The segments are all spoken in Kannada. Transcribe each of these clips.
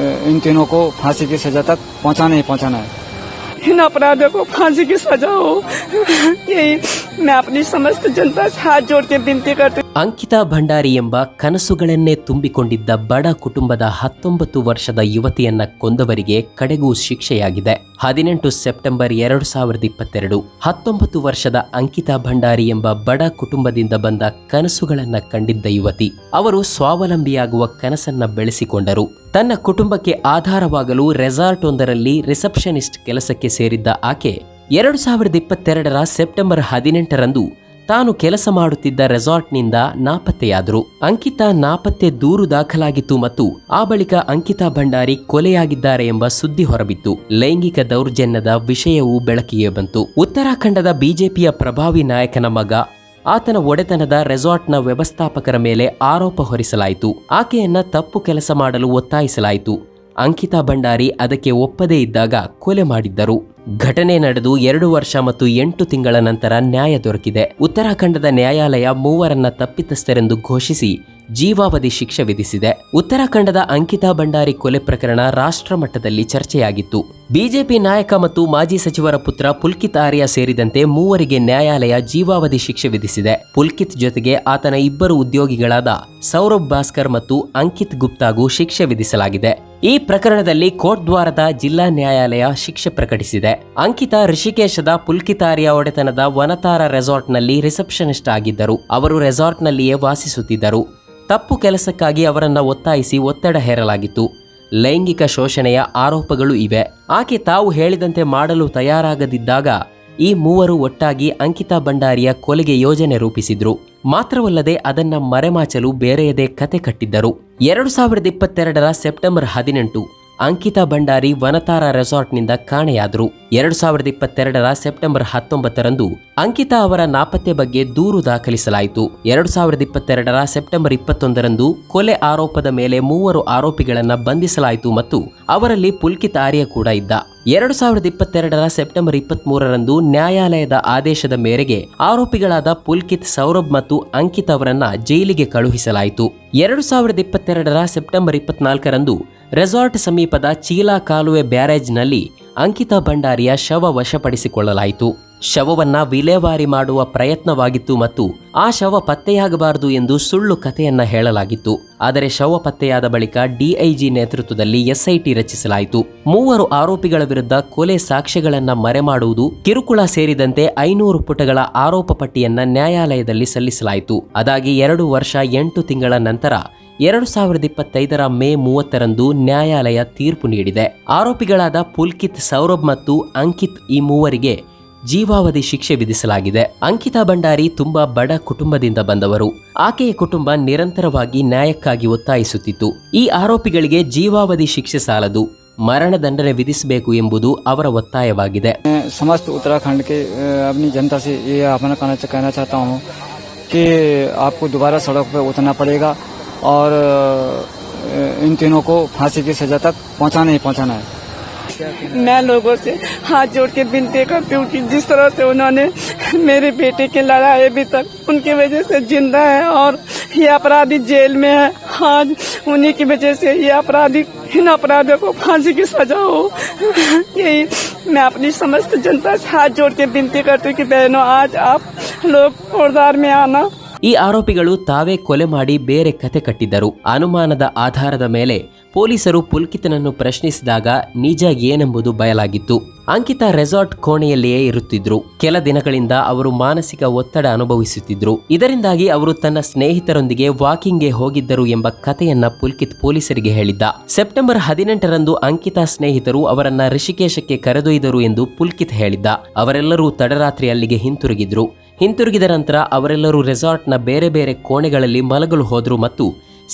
इन तीनों को फांसी की सजा तक पहुंचाना ही पहुंचाना है। इन अपराधों को फांसी की सजा हो। यही मैं अपनी समस्त जनता से हाथ जोड़ के विनती करती हूँ ಅಂಕಿತಾ ಭಂಡಾರಿ ಎಂಬ ಕನಸುಗಳನ್ನೇ ತುಂಬಿಕೊಂಡಿದ್ದ ಬಡ ಕುಟುಂಬದ ಹತ್ತೊಂಬತ್ತು ವರ್ಷದ ಯುವತಿಯನ್ನ ಕೊಂದವರಿಗೆ ಕಡೆಗೂ ಶಿಕ್ಷೆಯಾಗಿದೆ ಹದಿನೆಂಟು ಸೆಪ್ಟೆಂಬರ್ ಎರಡು ಸಾವಿರದ ಇಪ್ಪತ್ತೆರಡು ಹತ್ತೊಂಬತ್ತು ವರ್ಷದ ಅಂಕಿತಾ ಭಂಡಾರಿ ಎಂಬ ಬಡ ಕುಟುಂಬದಿಂದ ಬಂದ ಕನಸುಗಳನ್ನ ಕಂಡಿದ್ದ ಯುವತಿ ಅವರು ಸ್ವಾವಲಂಬಿಯಾಗುವ ಕನಸನ್ನ ಬೆಳೆಸಿಕೊಂಡರು ತನ್ನ ಕುಟುಂಬಕ್ಕೆ ಆಧಾರವಾಗಲು ರೆಸಾರ್ಟ್ ಒಂದರಲ್ಲಿ ರಿಸೆಪ್ಷನಿಸ್ಟ್ ಕೆಲಸಕ್ಕೆ ಸೇರಿದ್ದ ಆಕೆ ಎರಡು ಸಾವಿರದ ಇಪ್ಪತ್ತೆರಡರ ಸೆಪ್ಟೆಂಬರ್ ಹದಿನೆಂಟರಂದು ತಾನು ಕೆಲಸ ಮಾಡುತ್ತಿದ್ದ ರೆಸಾರ್ಟ್ನಿಂದ ನಾಪತ್ತೆಯಾದರು. ಅಂಕಿತಾ ನಾಪತ್ತೆ ದೂರು ದಾಖಲಾಗಿತ್ತು ಮತ್ತು ಆ ಬಳಿಕ ಅಂಕಿತಾ ಭಂಡಾರಿ ಕೊಲೆಯಾಗಿದ್ದಾರೆ ಎಂಬ ಸುದ್ದಿ ಹೊರಬಿತ್ತು. ಲೈಂಗಿಕ ದೌರ್ಜನ್ಯದ ವಿಷಯವೂ ಬೆಳಕಿಗೆ ಬಂತು. ಉತ್ತರಾಖಂಡದ ಬಿಜೆಪಿಯ ಪ್ರಭಾವಿ ನಾಯಕನ ಮಗ, ಆತನ ಒಡೆತನದ ರೆಸಾರ್ಟ್ನ ವ್ಯವಸ್ಥಾಪಕರ ಮೇಲೆ ಆರೋಪ ಹೊರಿಸಲಾಯಿತು. ಆಕೆಯನ್ನ ತಪ್ಪು ಕೆಲಸ ಮಾಡಲು ಒತ್ತಾಯಿಸಲಾಯಿತು. ಅಂಕಿತಾ ಭಂಡಾರಿ ಅದಕ್ಕೆ ಒಪ್ಪದೇ ಇದ್ದಾಗ ಕೊಲೆ ಮಾಡಿದ್ದರು. ಘಟನೆ ನಡೆದು ಎರಡು ವರ್ಷ ಮತ್ತು ಎಂಟು ತಿಂಗಳ ನಂತರ ನ್ಯಾಯ ದೊರಕಿದೆ. ಉತ್ತರಾಖಂಡದ ನ್ಯಾಯಾಲಯ ಮೂವರನ್ನ ತಪ್ಪಿತಸ್ಥರೆಂದು ಘೋಷಿಸಿ ಜೀವಾವಧಿ ಶಿಕ್ಷೆ ವಿಧಿಸಿದೆ. ಉತ್ತರಾಖಂಡದ ಅಂಕಿತಾ ಭಂಡಾರಿ ಕೊಲೆ ಪ್ರಕರಣ ರಾಷ್ಟ್ರ ಮಟ್ಟದಲ್ಲಿ ಚರ್ಚೆಯಾಗಿತ್ತು. ಬಿಜೆಪಿ ನಾಯಕ ಮತ್ತು ಮಾಜಿ ಸಚಿವರ ಪುತ್ರ ಪುಲ್ಕಿತ್ ಆರ್ಯ ಸೇರಿದಂತೆ ಮೂವರಿಗೆ ನ್ಯಾಯಾಲಯ ಜೀವಾವಧಿ ಶಿಕ್ಷೆ ವಿಧಿಸಿದೆ. ಪುಲ್ಕಿತ್ ಜೊತೆಗೆ ಆತನ ಇಬ್ಬರು ಉದ್ಯೋಗಿಗಳಾದ ಸೌರಭ್ ಭಾಸ್ಕರ್ ಮತ್ತು ಅಂಕಿತ್ ಗುಪ್ತಾಗೂ ಶಿಕ್ಷೆ ವಿಧಿಸಲಾಗಿದೆ. ಈ ಪ್ರಕರಣದಲ್ಲಿ ಕೋರ್ಟ್ ದ್ವಾರದ ಜಿಲ್ಲಾ ನ್ಯಾಯಾಲಯ ಶಿಕ್ಷೆ ಪ್ರಕಟಿಸಿದೆ. ಅಂಕಿತ ಋಷಿಕೇಶದ ಪುಲ್ಕಿತಾರಿಯ ಒಡೆತನದ ವನತಾರ ರೆಸಾರ್ಟ್ನಲ್ಲಿ ರಿಸೆಪ್ಷನಿಸ್ಟ್ ಆಗಿದ್ದರು. ಅವರು ರೆಸಾರ್ಟ್ನಲ್ಲಿಯೇ ವಾಸಿಸುತ್ತಿದ್ದರು. ತಪ್ಪು ಕೆಲಸಕ್ಕಾಗಿ ಅವರನ್ನು ಒತ್ತಾಯಿಸಿ ಒತ್ತಡ ಹೇರಲಾಗಿತ್ತು. ಲೈಂಗಿಕ ಶೋಷಣೆಯ ಆರೋಪಗಳು ಇವೆ. ಆಕೆ ತಾವು ಹೇಳಿದಂತೆ ಮಾಡಲು ತಯಾರಾಗದಿದ್ದಾಗ ಈ ಮೂವರು ಒಟ್ಟಾಗಿ ಅಂಕಿತಾ ಭಂಡಾರಿಯ ಕೊಲೆಗೆ ಯೋಜನೆ ರೂಪಿಸಿದ್ರು. ಮಾತ್ರವಲ್ಲದೆ ಅದನ್ನ ಮರೆಮಾಚಲು ಬೇರೆಯದೇ ಕತೆ ಕಟ್ಟಿದ್ದರು. ಎರಡು ಸಾವಿರದ ಇಪ್ಪತ್ತೆರಡರ ಸೆಪ್ಟೆಂಬರ್ ಹದಿನೆಂಟು, ಅಂಕಿತಾ ಭಂಡಾರಿ ವನತಾರ ರೆಸಾರ್ಟ್ನಿಂದ ಕಾಣೆಯಾದರು. ಎರಡು ಸಾವಿರದ ಇಪ್ಪತ್ತೆರಡರ ಸೆಪ್ಟೆಂಬರ್ ಹತ್ತೊಂಬತ್ತರಂದು ಅಂಕಿತಾ ಅವರ ನಾಪತ್ತೆ ಬಗ್ಗೆ ದೂರು ದಾಖಲಿಸಲಾಯಿತು. ಎರಡು ಸಾವಿರದ ಇಪ್ಪತ್ತೆರಡರ ಸೆಪ್ಟೆಂಬರ್ ಇಪ್ಪತ್ತೊಂದರಂದು ಕೊಲೆ ಆರೋಪದ ಮೇಲೆ ಮೂವರು ಆರೋಪಿಗಳನ್ನು ಬಂಧಿಸಲಾಯಿತು ಮತ್ತು ಅವರಲ್ಲಿ ಪುಲ್ಕಿತ್ ಆರ್ಯ ಕೂಡ ಇದ್ದ. ಎರಡು ಸಾವಿರದ ಇಪ್ಪತ್ತೆರಡರ ಸೆಪ್ಟೆಂಬರ್ ಇಪ್ಪತ್ಮೂರರಂದು ನ್ಯಾಯಾಲಯದ ಆದೇಶದ ಮೇರೆಗೆ ಆರೋಪಿಗಳಾದ ಪುಲ್ಕಿತ್ ಸೌರಭ್ ಮತ್ತು ಅಂಕಿತ್ ಅವರನ್ನ ಜೈಲಿಗೆ ಕಳುಹಿಸಲಾಯಿತು. ಎರಡು ಸಾವಿರದ ಇಪ್ಪತ್ತೆರಡರ ಸೆಪ್ಟೆಂಬರ್ ಇಪ್ಪತ್ನಾಲ್ಕರಂದು ರೆಸಾರ್ಟ್ ಸಮೀಪದ ಚೀಲಾ ಕಾಲುವೆ ಬ್ಯಾರೇಜ್ನಲ್ಲಿ ಅಂಕಿತಾ ಭಂಡಾರಿಯ ಶವ ವಶಪಡಿಸಿಕೊಳ್ಳಲಾಯಿತು. ಶವವನ್ನ ವಿಲೇವಾರಿ ಮಾಡುವ ಪ್ರಯತ್ನವಾಗಿತ್ತು ಮತ್ತು ಆ ಶವ ಪತ್ತೆಯಾಗಬಾರದು ಎಂದು ಸುಳ್ಳು ಕಥೆಯನ್ನ ಹೇಳಲಾಗಿತ್ತು. ಆದರೆ ಶವ ಪತ್ತೆಯಾದ ಬಳಿಕ ಡಿಐಜಿ ನೇತೃತ್ವದಲ್ಲಿ ಎಸ್ಐಟಿ ರಚಿಸಲಾಯಿತು. ಮೂವರು ಆರೋಪಿಗಳ ವಿರುದ್ಧ ಕೊಲೆ ಸಾಕ್ಷ್ಯಗಳನ್ನ ಮರೆಮಾಡುವುದು, ಕಿರುಕುಳ ಸೇರಿದಂತೆ ಐನೂರು ಪುಟಗಳ ಆರೋಪ ಪಟ್ಟಿಯನ್ನ ನ್ಯಾಯಾಲಯದಲ್ಲಿ ಸಲ್ಲಿಸಲಾಯಿತು. ಅದಾಗಿ ಎರಡು ವರ್ಷ ಎಂಟು ತಿಂಗಳ ನಂತರ ಎರಡು ಸಾವಿರದ ಇಪ್ಪತ್ತೈದರ ಮೇ ಮೂವತ್ತರಂದು ನ್ಯಾಯಾಲಯ ತೀರ್ಪು ನೀಡಿದೆ ಆರೋಪಿಗಳಾದ ಪುಲ್ಕಿತ್ ಸೌರಭ್ ಮತ್ತು ಅಂಕಿತ್ ಈ ಮೂವರಿಗೆ ಜೀವಾವಧಿ ಶಿಕ್ಷೆ ವಿಧಿಸಲಾಗಿದೆ ಅಂಕಿತಾ ಭಂಡಾರಿ ತುಂಬಾ ಬಡ ಕುಟುಂಬದಿಂದ ಬಂದವರು ಆಕೆಯ ಕುಟುಂಬ ನಿರಂತರವಾಗಿ ನ್ಯಾಯಕ್ಕಾಗಿ ಒತ್ತಾಯಿಸುತ್ತಿತ್ತು ಈ ಆರೋಪಿಗಳಿಗೆ ಜೀವಾವಧಿ ಶಿಕ್ಷೆ ಸಾಲದು ಮರಣದಂಡನೆ ವಿಧಿಸಬೇಕು ಎಂಬುದು ಅವರ ಒತ್ತಾಯವಾಗಿದೆ मैं समस्त उत्तराखंड के अ, अपनी जनता से ये अपना कहना कहना चाहता हूँ कि आपको दोबारा सड़क पर उतरना पड़ेगा और इन तीनों को फांसी की सजा तक पहुंचाना ही पहुंचाना है। मैं लोगों से हाथ जोड़ के विनती करती हूँ कि जिस तरह से उन्होंने मेरे बेटे के लड़ाई अभी तक उनकी वजह से ज़िंदा है और ये अपराधी जेल में है आज उन्हीं की वजह से ये अपराधी, इन अपराधियों को फांसी की सजा हो। यही मैं अपनी समस्त जनता से हाथ जोड़ के विनती करती हूँ कि बहनों, आज आप लोग में आना। ಈ ಆರೋಪಿಗಳು ತಾವೇ ಕೊಲೆ ಮಾಡಿ ಬೇರೆ ಕತೆ ಕಟ್ಟಿದ್ದರು. ಅನುಮಾನದ ಆಧಾರದ ಮೇಲೆ ಪೊಲೀಸರು ಪುಲ್ಕಿತನನ್ನು ಪ್ರಶ್ನಿಸಿದಾಗ ನಿಜ ಏನೆಂಬುದು ಬಯಲಾಗಿತ್ತು. ಅಂಕಿತಾ ರೆಸಾರ್ಟ್ ಕೋಣೆಯಲ್ಲಿಯೇ ಇರುತ್ತಿದ್ರು. ಕೆಲ ದಿನಗಳಿಂದ ಅವರು ಮಾನಸಿಕ ಒತ್ತಡ ಅನುಭವಿಸುತ್ತಿದ್ರು. ಇದರಿಂದಾಗಿ ಅವರು ತನ್ನ ಸ್ನೇಹಿತರೊಂದಿಗೆ ವಾಕಿಂಗ್ಗೆ ಹೋಗಿದ್ದರು ಎಂಬ ಕಥೆಯನ್ನ ಪುಲ್ಕಿತ್ ಪೊಲೀಸರಿಗೆ ಹೇಳಿದ್ದ. ಸೆಪ್ಟೆಂಬರ್ ಹದಿನೆಂಟರಂದು ಅಂಕಿತಾ ಸ್ನೇಹಿತರು ಅವರನ್ನ ಋಷಿಕೇಶಕ್ಕೆ ಕರೆದೊಯ್ದರು ಎಂದು ಪುಲ್ಕಿತ್ ಹೇಳಿದ್ದ. ಅವರೆಲ್ಲರೂ ತಡರಾತ್ರಿ ಅಲ್ಲಿಗೆ ಹಿಂತಿರುಗಿದ್ರು. ಹಿಂತಿರುಗಿದ ನಂತರ ಅವರೆಲ್ಲರೂ ರೆಸಾರ್ಟ್ನ ಬೇರೆ ಬೇರೆ ಕೋಣೆಗಳಲ್ಲಿ ಮಲಗಲು ಹೋದರು ಮತ್ತು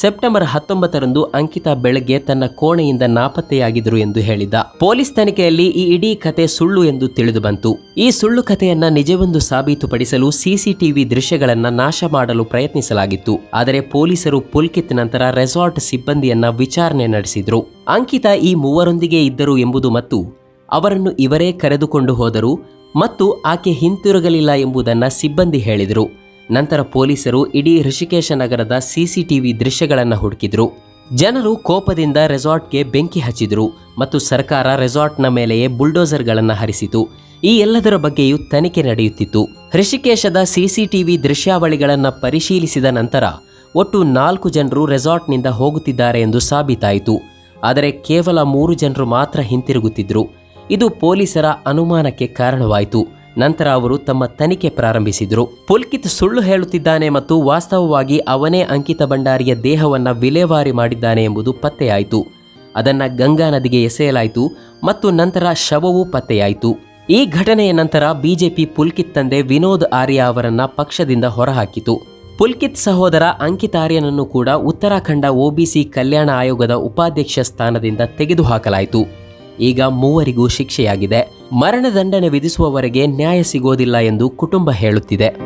ಸೆಪ್ಟೆಂಬರ್ ಹತ್ತೊಂಬತ್ತರಂದು ಅಂಕಿತಾ ಬೆಳಗ್ಗೆ ತನ್ನ ಕೋಣೆಯಿಂದ ನಾಪತ್ತೆಯಾಗಿದ್ರು ಎಂದು ಹೇಳಿದ್ದ ಪೊಲೀಸ್ ತನಿಖೆಯಲ್ಲಿ ಈ ಇಡೀ ಕತೆ ಸುಳ್ಳು ಎಂದು ತಿಳಿದು ಬಂತು. ಈ ಸುಳ್ಳು ಕಥೆಯನ್ನ ನಿಜವೆಂದು ಸಾಬೀತುಪಡಿಸಲು ಸಿಸಿಟಿವಿ ದೃಶ್ಯಗಳನ್ನ ನಾಶ ಮಾಡಲು ಪ್ರಯತ್ನಿಸಲಾಗಿತ್ತು. ಆದರೆ ಪೊಲೀಸರು ಪುಲ್ಕಿತ್ ನಂತರ ರೆಸಾರ್ಟ್ ಸಿಬ್ಬಂದಿಯನ್ನ ವಿಚಾರಣೆ ನಡೆಸಿದ್ರು. ಅಂಕಿತಾ ಈ ಮೂವರೊಂದಿಗೆ ಇದ್ದರು ಎಂಬುದು ಮತ್ತು ಅವರನ್ನು ಇವರೇ ಕರೆದುಕೊಂಡು ಹೋದರು. ಮತ್ತು ಆಕೆ ಹಿಂತಿರುಗಲಿಲ್ಲ ಎಂಬುದನ್ನು ಸಿಬ್ಬಂದಿ ಹೇಳಿದರು. ನಂತರ ಪೊಲೀಸರು ಇಡೀ ಋಷಿಕೇಶ ನಗರದ ಸಿಸಿಟಿವಿ ದೃಶ್ಯಗಳನ್ನು ಹುಡುಕಿದ್ರು. ಜನರು ಕೋಪದಿಂದ ರೆಸಾರ್ಟ್ಗೆ ಬೆಂಕಿ ಹಚ್ಚಿದರು ಮತ್ತು ಸರ್ಕಾರ ರೆಸಾರ್ಟ್ನ ಮೇಲೆಯೇ ಬುಲ್ಡೋಸರ್ಗಳನ್ನು ಹರಿಸಿತು. ಈ ಎಲ್ಲದರ ಬಗ್ಗೆಯೂ ತನಿಖೆ ನಡೆಯುತ್ತಿತ್ತು. ಋಷಿಕೇಶದ ಸಿಸಿಟಿವಿ ದೃಶ್ಯಾವಳಿಗಳನ್ನು ಪರಿಶೀಲಿಸಿದ ನಂತರ ಒಟ್ಟು ನಾಲ್ಕು ಜನರು ರೆಸಾರ್ಟ್ನಿಂದ ಹೋಗುತ್ತಿದ್ದಾರೆ ಎಂದು ಸಾಬೀತಾಯಿತು. ಆದರೆ ಕೇವಲ ಮೂರು ಜನರು ಮಾತ್ರ ಹಿಂತಿರುಗುತ್ತಿದ್ದರು ಇದು ಪೊಲೀಸರ ಅನುಮಾನಕ್ಕೆ ಕಾರಣವಾಯಿತು. ನಂತರ ಅವರು ತಮ್ಮ ತನಿಖೆ ಪ್ರಾರಂಭಿಸಿದರು. ಪುಲ್ಕಿತ್ ಸುಳ್ಳು ಹೇಳುತ್ತಿದ್ದಾನೆ ಮತ್ತು ವಾಸ್ತವವಾಗಿ ಅವನೇ ಅಂಕಿತ ಭಂಡಾರಿಯ ದೇಹವನ್ನು ವಿಲೇವಾರಿ ಮಾಡಿದ್ದಾನೆ ಎಂಬುದು ಪತ್ತೆಯಾಯಿತು. ಅದನ್ನು ಗಂಗಾ ನದಿಗೆ ಎಸೆಯಲಾಯಿತು ಮತ್ತು ನಂತರ ಶವವು ಪತ್ತೆಯಾಯಿತು. ಈ ಘಟನೆಯ ನಂತರ ಬಿಜೆಪಿ ಪುಲ್ಕಿತ್ ತಂದೆ ವಿನೋದ್ ಆರ್ಯ ಅವರನ್ನ ಪಕ್ಷದಿಂದ ಹೊರಹಾಕಿತು. ಪುಲ್ಕಿತ್ ಸಹೋದರ ಅಂಕಿತ್ ಆರ್ಯನನ್ನು ಕೂಡ ಉತ್ತರಾಖಂಡ ಒಬಿಸಿ ಕಲ್ಯಾಣ ಆಯೋಗದ ಉಪಾಧ್ಯಕ್ಷ ಸ್ಥಾನದಿಂದ ತೆಗೆದುಹಾಕಲಾಯಿತು. ಈಗ ಮೂವರಿಗೂ ಶಿಕ್ಷೆಯಾಗಿದೆ. ಮರಣದಂಡನೆ ವಿಧಿಸುವವರೆಗೆ ನ್ಯಾಯ ಸಿಗೋದಿಲ್ಲ ಎಂದು ಕುಟುಂಬ ಹೇಳುತ್ತಿದೆ.